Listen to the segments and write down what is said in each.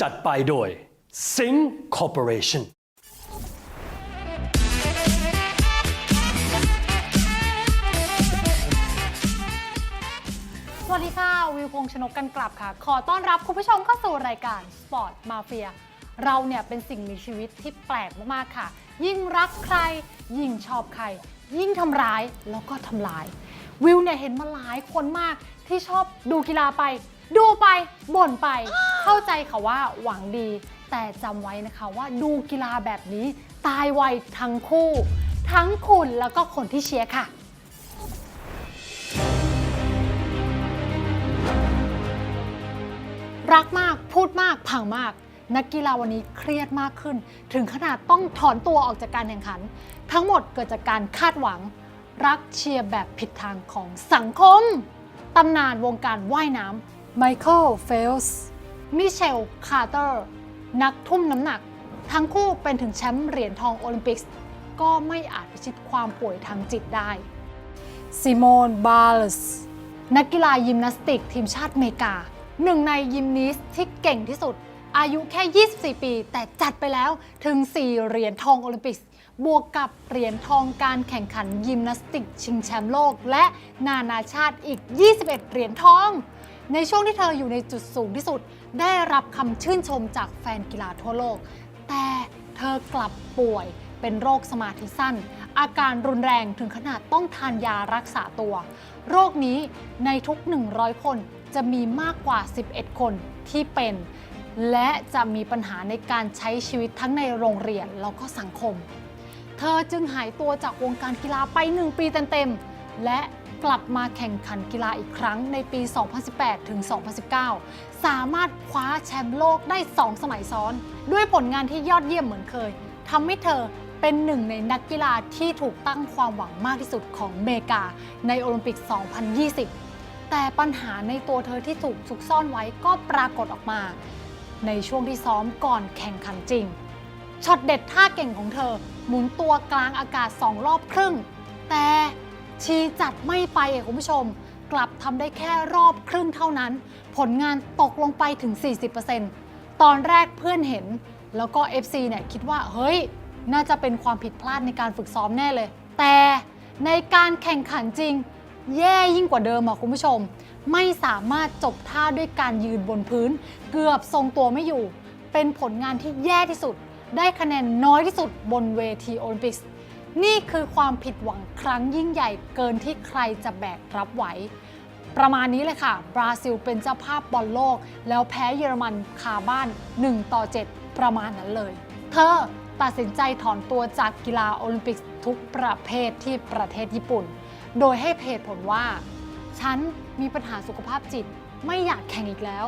จัดไปโดย Sing Corporation สวัสดีค่ะ วิวพงษ์ชนกกันกลับค่ะ ขอต้อนรับคุณผู้ชมเข้าสู่รายการ Sport Mafia เราเนี่ยเป็นสิ่งมีชีวิตที่แปลกมาก ๆ ค่ะ ยิ่งรักใคร ยิ่งชอบใคร ยิ่งทำร้ายแล้วก็ทำลาย วิวเนี่ยเห็นมาหลายคนมากที่ชอบดูกีฬาไป ดูไปบ่นไป เข้าใจค่ะว่าหวังดี แต่จำไว้นะคะว่าดูกีฬาแบบนี้ ตายไวทั้งคู่ ทั้งคุณแล้วก็คนที่เชียร์ค่ะรักมากพูดมากพังมาก นักกีฬาวันนี้เครียดมากขึ้น ถึงขนาดต้องถอนตัวออกจากการแข่งขัน ทั้งหมดเกิดจากการคาดหวัง รักเชียร์แบบผิดทางของสังคม ตำนานวงการว่ายน้ำ ไมเคิลเฟลส์มิเชลคาร์เตอร์นักทุ่มน้ำหนัก ทั้งคู่เป็นถึงแชมป์เหรียญทองโอลิมปิกก็ไม่อาจพิชิตความป่วยทางจิตได้ซิโมนบาลส์นักกีฬายิมนาสติกทีมชาติอเมริกา หนึ่งในยิมนิสที่เก่งที่สุด อายุแค่ 24 ปี แต่จัดไปแล้วถึง 4 เหรียญทองโอลิมปิกบวกกับเหรียญทองการแข่งขันยิมนาสติกชิงแชมป์โลก และนานาชาติอีก 21 เหรียญทอง ในช่วงที่เธออยู่ในจุดสูงที่สุด ได้รับคำชื่นชมจากแฟนกีฬาทั่วโลก แต่เธอกลับป่วยเป็นโรคสมาธิสั้น อาการรุนแรงถึงขนาดต้องทานยารักษาตัว โรคนี้ในทุก 100 คนจะมีมากกว่า 11 คนที่เป็น และจะมีปัญหาในการใช้ชีวิตทั้งในโรงเรียนแล้วก็สังคม เธอจึงหายตัวจากวงการกีฬาไป 1 ปีเต็มๆและ กลับมาแข่งขันกีฬาอีกครั้งในปี 2018 ถึง 2019 สามารถคว้าแชมป์โลกได้ 2 สมัยซ้อน ด้วยผลงานที่ยอดเยี่ยมเหมือนเคยทำให้เธอเป็นหนึ่งในนักกีฬาที่ถูกตั้งความหวังมากที่สุดของเมกา ในโอลิมปิก 2020 แต่ปัญหาในตัวเธอที่ถูกซุกซ่อนไว้ก็ปรากฏออกมา ในช่วงที่ซ้อมก่อนแข่งขันจริง ช็อตเด็ดท่าเก่งของเธอ หมุนตัวกลางอากาศ 2 รอบครึ่ง แต่ ชีจัดไม่ไปคุณผู้ชม กลับทำได้แค่รอบครึ่งเท่านั้น ผลงานตกลงไปถึง 40%ตอนแรกเพื่อนเห็น แล้วก็ FC เนี่ยคิดว่าเฮ้ย น่าจะเป็นความผิดพลาดในการฝึกซ้อมแน่เลย แต่ในการแข่งขันจริง แย่ยิ่งกว่าเดิมอะคุณผู้ชม ไม่สามารถจบท่าด้วยการยืนบนพื้น เกือบทรงตัวไม่อยู่ เป็นผลงานที่แย่ที่สุด ได้คะแนนน้อยที่สุดบนเวทีโอลิมปิก นี่คือความผิดหวังครั้งยิ่งใหญ่เกินที่ใครจะแบกรับไหว ประมาณนี้เลยค่ะ บราซิลเป็นเจ้าภาพบอลโลก แล้วแพ้เยอรมันคาบ้าน 1 ต่อ 7 ประมาณนั้นเลย เธอตัดสินใจถอนตัวจากกีฬาโอลิมปิกทุกประเภทที่ประเทศญี่ปุ่น โดยให้เหตุผลว่า ฉันมีปัญหาสุขภาพจิตไม่อยากแข่งอีกแล้ว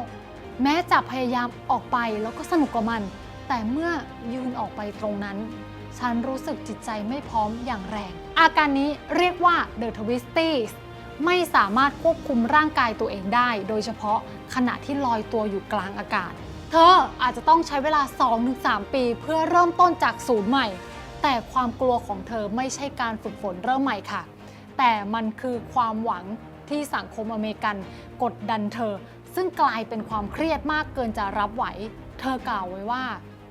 แม้จะพยายามออกไปแล้วก็สนุกกับมัน แต่เมื่อยืนออกไปตรงนั้น ฉันรู้สึกจิตใจไม่พร้อมอย่างแรง อาการนี้เรียกว่า The Twisties ไม่สามารถควบคุมร่างกายตัวเองได้ โดยเฉพาะขณะที่ลอยตัวอยู่กลางอากาศ เธออาจจะต้องใช้เวลา 2-3 ปี เพื่อเริ่มต้นจากศูนย์ใหม่ แต่ความกลัวของเธอไม่ใช่การฝึกฝนเริ่มใหม่ค่ะ แต่มันคือความหวังที่สังคมอเมริกันกดดันเธอ ซึ่งกลายเป็นความเครียดมากเกินจะรับไหว เธอกล่าวไว้ว่า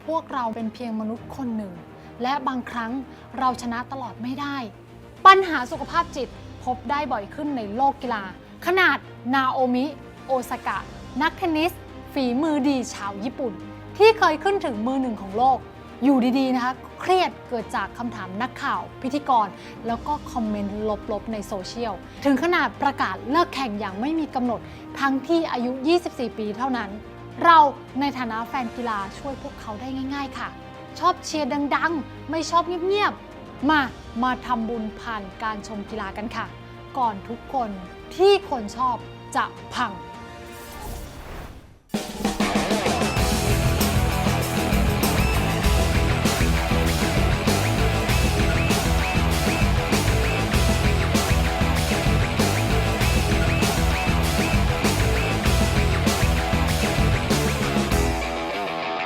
พวกเราเป็นเพียงมนุษย์คนหนึ่ง และบางครั้งเราชนะตลอดไม่ได้ ปัญหาสุขภาพจิตพบได้บ่อยขึ้นในโลกกีฬา ขนาดนาโอมิ โอซากะ นักเทนนิส ฝีมือดีชาวญี่ปุ่น ที่เคยขึ้นถึงมือหนึ่งของโลก อยู่ดีๆนะคะเครียดเกิดจากคำถามนักข่าว พิธีกร แล้วก็คอมเมนต์ลบๆในโซเชียล ถึงขนาดประกาศเลิกแข่งอย่างไม่มีกำหนด ทั้งที่อายุ 24 ปีเท่านั้น เราในฐานะแฟนกีฬาช่วยพวกเขาได้ง่าย ๆ ค่ะ ชอบเชียร์ดังๆ ไม่ชอบเงียบๆ มา มาทำบุญผ่านการชมกีฬากันค่ะ ก่อนทุกคนที่คนชอบจะพัง